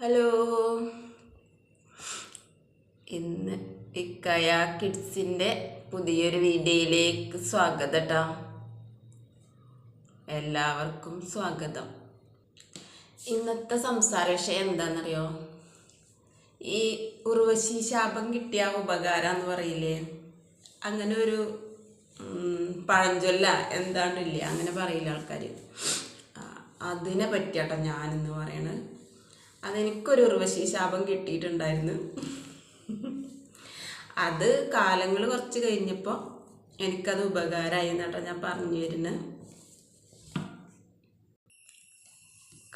Hello. ഇന്ന് ഇക്കയ കിഡ്സിന്റെ പുതിയൊരു വീഡിയോയിലേക്ക് സ്വാഗതം കേട്ടോ എല്ലാവർക്കും സ്വാഗതം. ഇന്നത്തെ സംസാര വിഷയം എന്താണെന്നറിയോ ഈ ഉർവശി ശാപം കിട്ടിയ ഉപകാരം എന്ന് പറയില്ലേ? അങ്ങനെ ഒരു പഴഞ്ചൊല്ല എന്താണ്ടില്ല? അങ്ങനെ പറയില്ല ആൾക്കാർ അതിനെ പറ്റിയാട്ടോ ഞാനെന്ന് പറയണത്. അതെനിക്കൊരു ഉർവശി ശാപം കിട്ടിയിട്ടുണ്ടായിരുന്നു. അത് കാലങ്ങൾ കുറച്ച് കഴിഞ്ഞപ്പോൾ എനിക്കത് ഉപകാരമായി എന്നാട്ടോ ഞാൻ പറഞ്ഞു വരുന്നത്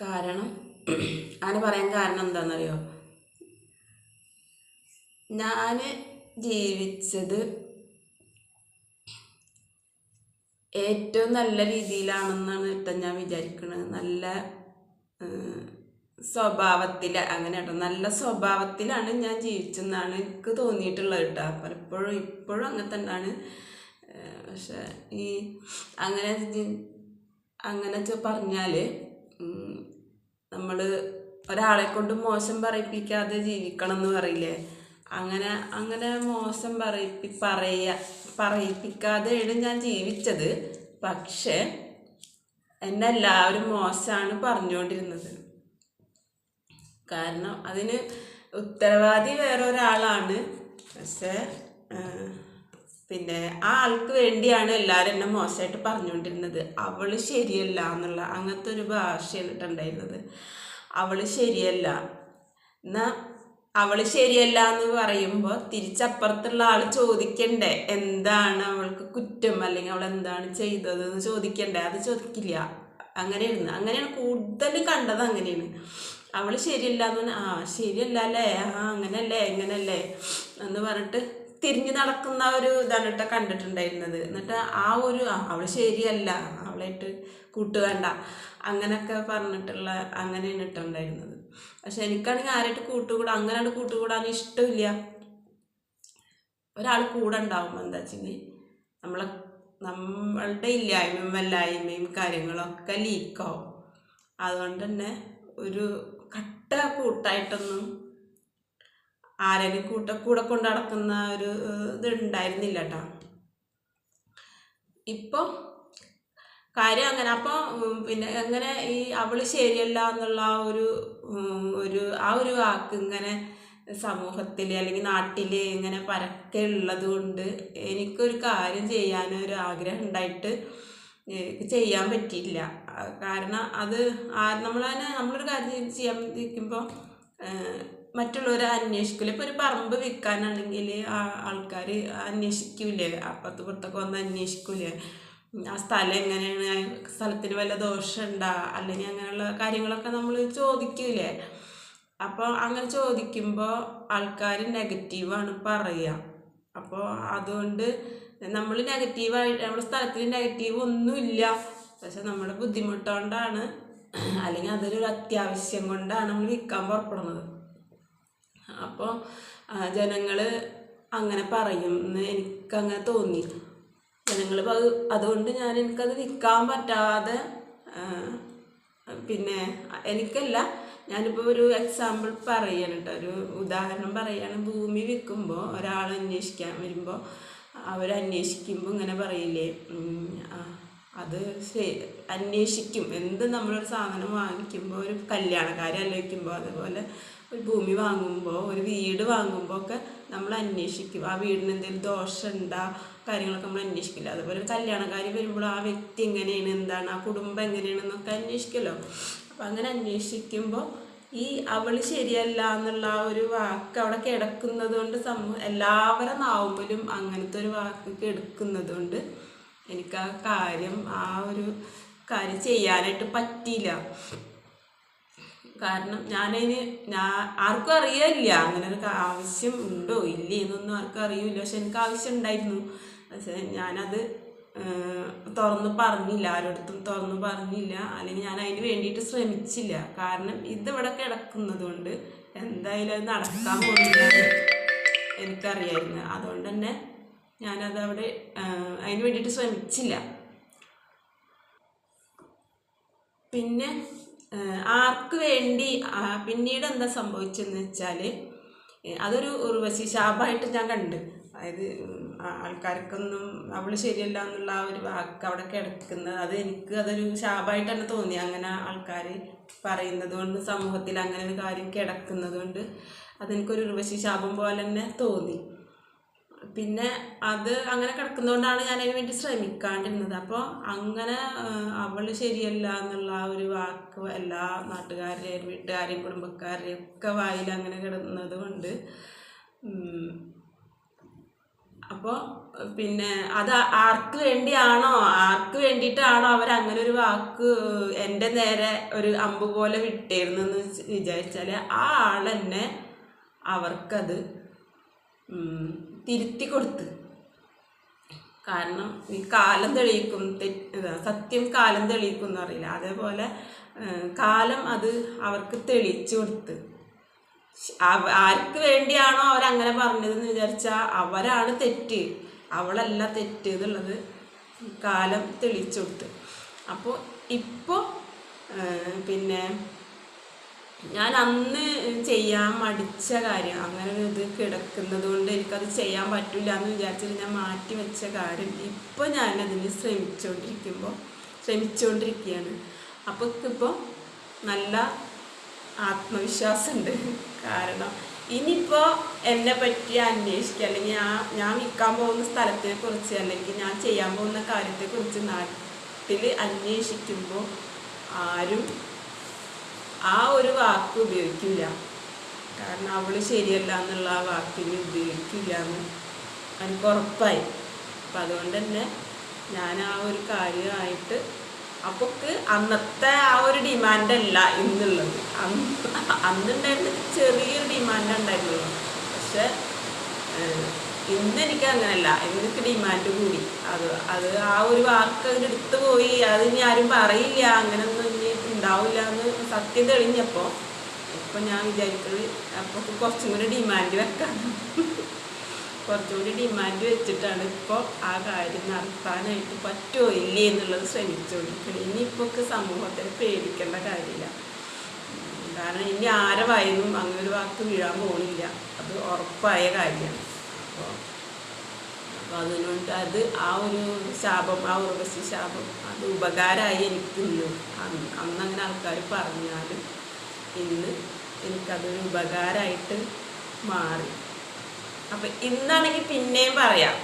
കാരണം അങ്ങനെ പറയാൻ കാരണം എന്താണെന്നറിയോ? ഞാൻ ജീവിച്ചത് ഏറ്റവും നല്ല രീതിയിലാണെന്നാണ് കേട്ടോ ഞാൻ വിചാരിക്കുന്നത് നല്ല സ്വഭാവത്തിൽ അങ്ങനെ കേട്ടോ നല്ല സ്വഭാവത്തിലാണ് ഞാൻ ജീവിച്ചെന്നാണ് എനിക്ക് തോന്നിയിട്ടുള്ളത് കേട്ടോ. പലപ്പോഴും ഇപ്പോഴും അങ്ങനെ തന്നെയാണ്. പക്ഷെ ഈ അങ്ങനെ അങ്ങനെ പറഞ്ഞാൽ നമ്മൾ ഒരാളെ കൊണ്ട് മോശം പറയിപ്പിക്കാതെ ജീവിക്കണം എന്ന് പറയില്ലേ? അങ്ങനെ അങ്ങനെ മോശം പറയിപ്പി പറയ പറയിപ്പിക്കാതെയാണ് ഞാൻ ജീവിച്ചത്. പക്ഷേ എന്നെ എല്ലാവരും മോശമാണ് പറഞ്ഞുകൊണ്ടിരുന്നത്. കാരണം അതിന് ഉത്തരവാദി വേറെ ഒരാളാണ് പക്ഷേ പിന്നെ ആ ആൾക്ക് വേണ്ടിയാണ് എല്ലാവരും എന്നെ മോശമായിട്ട് പറഞ്ഞുകൊണ്ടിരുന്നത്. അവൾ ശരിയല്ല എന്നുള്ള അങ്ങനത്തെ ഒരു ഭാഷയാണ് ഉണ്ടായിരുന്നത്. അവൾ ശരിയല്ല. എന്നാ അവൾ ശരിയല്ല എന്ന് പറയുമ്പോൾ തിരിച്ചപ്പുറത്തുള്ള ആൾ ചോദിക്കണ്ടേ എന്താണ് അവൾക്ക് കുറ്റം? അല്ലെങ്കിൽ അവൾ എന്താണ് ചെയ്തത് എന്ന് ചോദിക്കണ്ടേ? അത് ചോദിക്കില്ല. അങ്ങനെയായിരുന്നു. അങ്ങനെയാണ് കൂടുതൽ കണ്ടത് അങ്ങനെയാണ്. അവൾ ശരിയല്ല എന്ന് പറഞ്ഞാൽ ആ ശരിയല്ല അല്ലേ ആ അങ്ങനല്ലേ എങ്ങനല്ലേ എന്ന് പറഞ്ഞിട്ട് തിരിഞ്ഞു നടക്കുന്ന ഒരു ഇതാണ് കേട്ടോ കണ്ടിട്ടുണ്ടായിരുന്നത്. എന്നിട്ട് ആ ഒരു അവൾ ശരിയല്ല അവളായിട്ട് കൂട്ടുവേണ്ട അങ്ങനെയൊക്കെ പറഞ്ഞിട്ടുള്ള അങ്ങനെയാണ് ഇട്ടുണ്ടായിരുന്നത് പക്ഷെ എനിക്കാണെങ്കിൽ ആരായിട്ട് കൂട്ടുകൂടാ അങ്ങനെയാണ് കൂട്ടുകൂടാൻ ഇഷ്ടമില്ല. ഒരാൾ കൂടെ ഉണ്ടാവുമ്പോൾ എന്താ വെച്ചെങ്കിൽ നമ്മളെ നമ്മളുടെ ഇല്ലായ്മയും വല്ലായ്മയും കാര്യങ്ങളൊക്കെ ലീക്കാവും അതുകൊണ്ട് തന്നെ ഒരു കട്ട കൂട്ടായിട്ടൊന്നും ആരെയും കൂട്ട കൂടെ കൊണ്ട് നടക്കുന്ന ഒരു ഇത് ഉണ്ടായിരുന്നില്ല കേട്ടോ ഇപ്പോൾ കാര്യം അങ്ങനെ അപ്പോൾ പിന്നെ എങ്ങനെ ഈ അവൾ ശരിയല്ല എന്നുള്ള ആ ഒരു ഒരു ആ ഒരു വാക്ക് ഇങ്ങനെ സമൂഹത്തിൽ അല്ലെങ്കിൽ നാട്ടിൽ ഇങ്ങനെ പരക്കെ ഉള്ളത് കൊണ്ട് എനിക്കൊരു കാര്യം ചെയ്യാനൊരു ആഗ്രഹം ഉണ്ടായിട്ട് ചെയ്യാൻ പറ്റിയില്ല. കാരണം അത് ആ നമ്മൾ തന്നെ നമ്മളൊരു കാര്യം ചെയ്യാൻ ഇരിക്കുമ്പോൾ മറ്റുള്ളവരെ അന്വേഷിക്കില്ല ഇപ്പോൾ ഒരു പറമ്പ് വിൽക്കാനാണെങ്കിൽ ആൾക്കാർ അന്വേഷിക്കൂലേ? അപ്പുറത്ത് പുറത്തൊക്കെ വന്ന് അന്വേഷിക്കൂലേ? ആ സ്ഥലം എങ്ങനെയാണ്? ആ സ്ഥലത്തിന് വല്ല ദോഷമുണ്ടോ? അല്ലെങ്കിൽ അങ്ങനെയുള്ള കാര്യങ്ങളൊക്കെ നമ്മൾ ചോദിക്കില്ലേ അപ്പോൾ അങ്ങനെ ചോദിക്കുമ്പോൾ ആൾക്കാർ നെഗറ്റീവാണ് പറയുക അപ്പോൾ അതുകൊണ്ട് നമ്മൾ നെഗറ്റീവായി നമ്മുടെ സ്ഥലത്തിൽ നെഗറ്റീവ് ഒന്നുമില്ല. പക്ഷെ നമ്മുടെ ബുദ്ധിമുട്ടുകൊണ്ടാണ് അല്ലെങ്കിൽ അതൊരു അത്യാവശ്യം കൊണ്ടാണ് നമ്മൾ വിൽക്കാൻ പുറപ്പെടുന്നത്. അപ്പോൾ ജനങ്ങൾ അങ്ങനെ പറയും എന്ന് എനിക്കങ്ങനെ തോന്നി ജനങ്ങൾ അതുകൊണ്ട് ഞാൻ എനിക്കത് വിൽക്കാൻ പറ്റാതെ പിന്നെ എനിക്കല്ല ഞാനിപ്പോൾ ഒരു എക്സാമ്പിൾ പറയാണ് കേട്ടോ ഒരു ഉദാഹരണം പറയുകയാണ് ഭൂമി വിൽക്കുമ്പോൾ ഒരാൾ അന്വേഷിക്കാൻ വരുമ്പോൾ അവർ അന്വേഷിക്കുമ്പോൾ ഇങ്ങനെ പറയില്ലേ അത് അന്വേഷിക്കും. എന്ത് നമ്മളൊരു സാധനം വാങ്ങിക്കുമ്പോൾ ഒരു കല്യാണക്കാരെ ആലോചിക്കുമ്പോൾ അതുപോലെ ഒരു ഭൂമി വാങ്ങുമ്പോൾ ഒരു വീട് വാങ്ങുമ്പോൾ ഒക്കെ നമ്മൾ അന്വേഷിക്കും. ആ വീടിന് എന്തെങ്കിലും ദോഷമുണ്ടോ കാര്യങ്ങളൊക്കെ നമ്മൾ അന്വേഷിക്കില്ല. അതുപോലെ കല്യാണക്കാരി വരുമ്പോൾ ആ വ്യക്തി എങ്ങനെയാണ്? എന്താണ്? ആ കുടുംബം എങ്ങനെയാണെന്നൊക്കെ അന്വേഷിക്കുമല്ലോ അപ്പം അങ്ങനെ അന്വേഷിക്കുമ്പോൾ ഈ അവൾ ശരിയല്ല എന്നുള്ള ആ ഒരു വാക്ക് അവിടെ കിടക്കുന്നത് കൊണ്ട് സമൂഹം എല്ലാവരുടെ നാവുമ്പോഴും അങ്ങനത്തെ ഒരു വാക്ക് കിടക്കുന്നത് കൊണ്ട് എനിക്ക് ആ കാര്യം ആ ഒരു കാര്യം ചെയ്യാനായിട്ട് പറ്റിയില്ല. കാരണം ഞാനതിന് ഞാൻ ആർക്കും അറിയില്ല അങ്ങനെ ഒരു ആവശ്യം ഉണ്ടോ? ഇല്ലേ എന്നൊന്നും ആർക്കും അറിയില്ല. പക്ഷെ എനിക്ക് ആവശ്യം ഉണ്ടായിരുന്നു. പക്ഷെ ഞാനത് തുറന്ന് പറഞ്ഞില്ല. ആരോടത്തും തുറന്ന് പറഞ്ഞില്ല. അല്ലെങ്കിൽ ഞാൻ അതിന് വേണ്ടിയിട്ട് ശ്രമിച്ചില്ല. കാരണം ഇതിവിടെ കിടക്കുന്നത് കൊണ്ട് എന്തായാലും അത് നടക്കാൻ പോകുന്നില്ല എനിക്കറിയായിരുന്നു. അതുകൊണ്ട് തന്നെ ഞാനത് അവിടെ അതിന് വേണ്ടിയിട്ട് ശ്രമിച്ചില്ല. പിന്നെ ആർക്ക് വേണ്ടി പിന്നീട് എന്താ സംഭവിച്ചെന്ന് വെച്ചാൽ അതൊരു ഉർവശി ശാപമായിട്ട് ഞാൻ കണ്ട്. അതായത് ആൾക്കാർക്കൊന്നും അവൾ ശരിയല്ല എന്നുള്ള ആ ഒരു വാക്ക് അവിടെ കിടക്കുന്നത്. അത് എനിക്ക് അതൊരു ശാപമായിട്ട് തന്നെ തോന്നി. അങ്ങനെ ആൾക്കാർ പറയുന്നത് കൊണ്ട് സമൂഹത്തിൽ അങ്ങനെ ഒരു കാര്യം കിടക്കുന്നത് കൊണ്ട് അതെനിക്കൊരു ഉർവശി ശാപം പോലെ തന്നെ തോന്നി. പിന്നെ അത് അങ്ങനെ കിടക്കുന്നതുകൊണ്ടാണ് ഞാൻ അതിന് വേണ്ടി ശ്രമിക്കാണ്ടിരുന്നത്. അപ്പോൾ അങ്ങനെ അവൾ ശരിയല്ല എന്നുള്ള ആ ഒരു വാക്ക് എല്ലാ നാട്ടുകാരുടെയും വീട്ടുകാരെയും കുടുംബക്കാരുടെയും ഒക്കെ വായിൽ അങ്ങനെ കിടന്നത് കൊണ്ട് അപ്പോൾ പിന്നെ അത് ആർക്ക് വേണ്ടിയാണോ ആർക്ക് വേണ്ടിയിട്ടാണോ അവർ അങ്ങനെ ഒരു വാക്ക് എന്റെ നേരെ ഒരു അമ്പ് പോലെ വിട്ടിരുന്നെന്ന് വിചാരിച്ചാൽ ആ ആളെന്നെ അവർക്കത് ഉം, തിരുത്തി കൊടുത്ത്. കാരണം ഈ കാലം തെളിയിക്കും സത്യം കാലം തെളിയിക്കും എന്ന് അറിയില്ല അതേപോലെ കാലം അത് അവർക്ക് തെളിയിച്ചു കൊടുത്ത്. ആർക്ക് വേണ്ടിയാണോ അവരങ്ങനെ പറഞ്ഞതെന്ന് വിചാരിച്ചാൽ അവരാണ് തെറ്റ്. അവളല്ല തെറ്റ് എന്നുള്ളത് കാലം തെളിയിച്ചു കൊടുത്ത്. അപ്പോൾ ഇപ്പോൾ പിന്നെ ഞാൻ അന്ന് ചെയ്യാൻ മടിച്ച കാര്യം അങ്ങനെ ഒരു ഇത് കിടക്കുന്നത് കൊണ്ട് എനിക്കത് ചെയ്യാൻ പറ്റില്ല എന്ന് വിചാരിച്ചിട്ട് ഞാൻ മാറ്റി വെച്ച കാര്യം ഇപ്പോൾ ഞാൻ അതിന് ശ്രമിച്ചുകൊണ്ടിരിക്കുമ്പോൾ ശ്രമിച്ചുകൊണ്ടിരിക്കുകയാണ് അപ്പോൾ ഇപ്പോൾ നല്ല ആത്മവിശ്വാസമുണ്ട് കാരണം ഇനിയിപ്പോൾ എന്നെ പറ്റി അന്വേഷിക്കുക അല്ലെങ്കിൽ ഞാൻ ഞാൻ വിൽക്കാൻ പോകുന്ന സ്ഥലത്തെ കുറിച്ച് അല്ലെങ്കിൽ ഞാൻ ചെയ്യാൻ പോകുന്ന കാര്യത്തെക്കുറിച്ച് നാട്ടിൽ അന്വേഷിക്കുമ്പോൾ ആരും ആ ഒരു വാക്ക് ഉപയോഗിക്കില്ല കാരണം അവൾ ശരിയല്ല എന്നുള്ള ആ വാക്കിന് ഉപയോഗിക്കില്ല എന്ന് എനിക്ക് ഉറപ്പായി. അപ്പം അതുകൊണ്ട് തന്നെ ഞാൻ ആ ഒരു കാര്യമായിട്ട് അപ്പൊക്ക് അന്നത്തെ ആ ഒരു ഡിമാൻഡ് അല്ല ഇന്നുള്ളത്. അന്ന് അന്നുണ്ടായിരുന്ന ചെറിയൊരു ഡിമാൻഡ് ഉണ്ടായിരുന്നുള്ളൂ. പക്ഷെ ഇന്ന് എനിക്ക് അങ്ങനല്ല. എനിക്ക് ഡിമാൻഡ് കൂടി. അത് അത് ആ ഒരു വാക്ക് അതിന്റെ അടുത്ത് പോയി. അത് ആരും പറയില്ല. അങ്ങനൊന്നും ഇനി ഉണ്ടാവില്ല എന്ന് സത്യം തെളിഞ്ഞപ്പോൾ ഇപ്പം ഞാൻ വിചാരിക്കുന്നത് അപ്പോൾ കുറച്ചും കൂടി ഡിമാൻഡ് വെക്കാം കുറച്ചും കൂടി ഡിമാൻഡ് വെച്ചിട്ടാണ് ഇപ്പോൾ ആ കാര്യം നടത്താനായിട്ട് പറ്റുമോ ഇല്ലേ എന്നുള്ളത് ശ്രമിച്ചുകൊണ്ടിരിക്കുന്നത് ഇനിയിപ്പോൾ ഒക്കെ സമൂഹത്തിന് പേടിക്കേണ്ട കാര്യമില്ല. കാരണം ഇനി ആരെ വായനും അങ്ങനെ ഒരു വാക്ക് വീഴാൻ പോകുന്നില്ല അത് ഉറപ്പായ കാര്യമാണ്. അപ്പോൾ അപ്പോൾ അതുകൊണ്ട് അത് ആ ഒരു ശാപം ആ ഉറവശി ശാപം അത് ഉപകാരമായി എനിക്ക് ഇന്ന് അന്ന് അങ്ങനെ ആൾക്കാർ പറഞ്ഞാലും ഇന്ന് എനിക്കതൊരു ഉപകാരമായിട്ട് മാറി. അപ്പം ഇന്നാണെങ്കിൽ പിന്നെയും പറയാം.